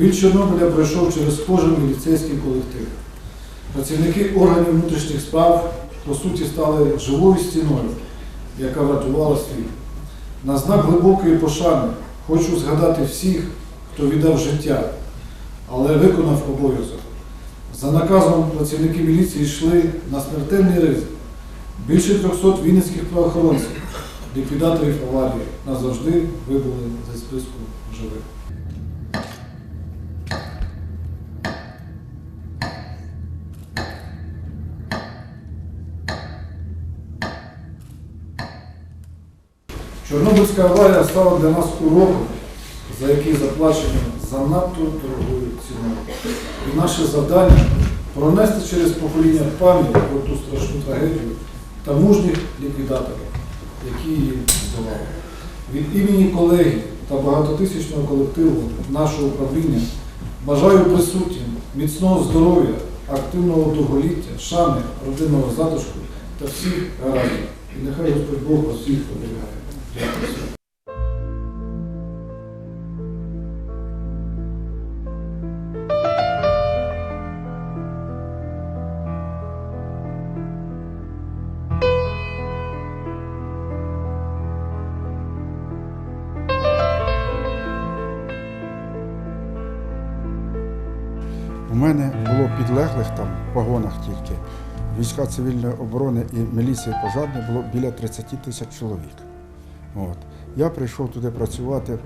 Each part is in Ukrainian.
Біль Чорнобиля пройшов через кожен міліцейський колектив. Працівники органів внутрішніх справ, по суті, стали живою стіною, яка врятувала світ. На знак глибокої пошани хочу згадати всіх, хто віддав життя, але виконав обов'язок. За наказом працівники міліції йшли на смертельний ризик. Більше 300 вінницьких правоохоронців, ліквідаторів аварії назавжди вибули зі списку живих. Чорнобильська аварія стала для нас уроком, за який заплачено занадто дорогою ціною. І наше завдання пронести через покоління пам'ять про ту страшну трагедію та мужніх ліквідаторів, які її здолали. Від імені колеги та багатотисячного колективу нашого управління бажаю присутнім міцного здоров'я, активного довголіття, шани, родинного затишку та всіх гарантів. І нехай Господь Бог вас всіх оберігає. У мене було підлеглих там в погонах тільки. Війська цивільної оборони і міліції пожарної було біля 30 тисяч чоловік. От. Я прийшов туди працювати е,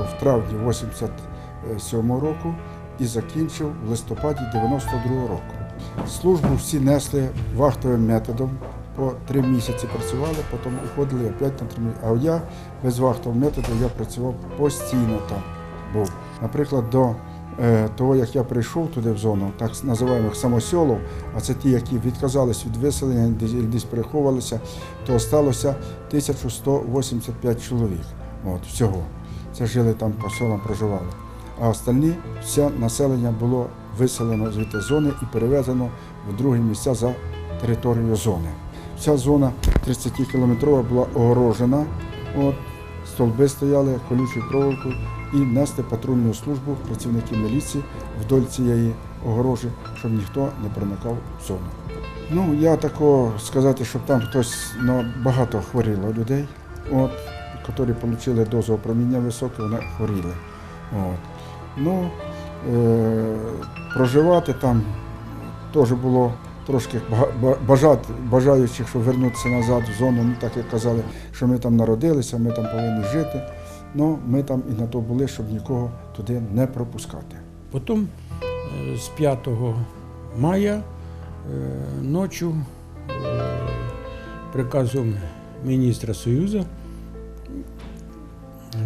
в травні 87 року і закінчив в листопаді 92 року. Службу всі несли вахтовим методом. По три місяці працювали, потім уходили опять на три місяці. А я без вахтового методу я працював постійно там був. Наприклад, до того, як я прийшов туди в зону, так називаємо самосьолов, а це ті, які відказались від виселення, десь, переховувалися, то сталося 1185 чоловік. От, всього. Це жили там по селам, проживали. А остальні, все населення було виселено звідти зони і перевезено в другі місця за територію зони. Вся зона 30-кілометрова була огорожена. От, стовби стояли колючою проволокою і нести патрульну службу працівники міліції вдоль цієї огорожі, щоб ніхто не проникав в зону. Ну, я такого сказати, щоб там хтось ну, багато хворіло людей, от, які отримали дозу опроміння високе, вони хворіли. От. Ну, е, проживати там теж було трошки бажати, бажаючих, щоб вернутися назад в зону, ну так як казали, що ми там народилися, ми там повинні жити. Ну, ми там і на то були, щоб нікого туди не пропускати. Потім е, з 5 мая е, ночі е, приказом міністра Союзу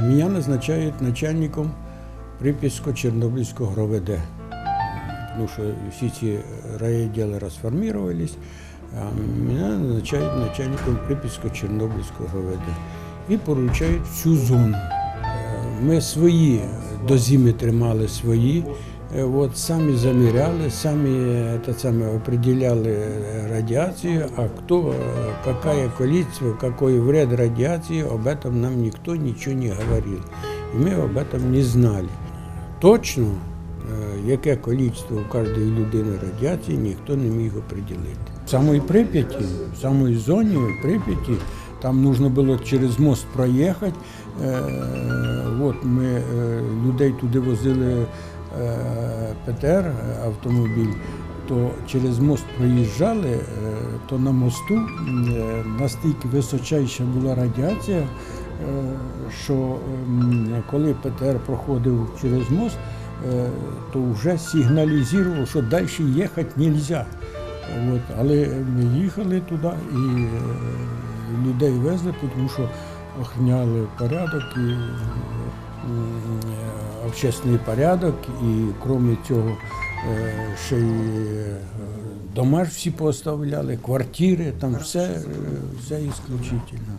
меня назначают начальником Припятсько-Чернобыльского РОВД. Потому что все эти райотделы расформировались, а меня назначают начальником Припятсько-Чернобыльского РОВД. І поручають всю зону. Е, Ми свої дозиметри мали свої, е, от, самі заміряли, самі е, те саме, определяли е, радіацію, а хто, е, какое количество, какой вред радиации, об этом нам никто ничего не говорил. И мы об этом не знали. Точно, е, яке количество у кожної людини радіації, ніхто не міг определити. В самій Прип'яті, в самій зоні в Прип'яті, там нужно було через мост проїхати. Е, от ми е, людей туди возили е, ПТР автомобіль, то через мост проїжджали, то на мосту настільки височайша була радіація, що коли ПТР проходив через мост, то вже сигналізував, що далі їхати не можна. Але ми їхали туди і людей везли, тому що охороняли порядок і е, общественний порядок, і крім цього е, ще й домаш всі поставляли, квартири, там все, е, все ісключительно.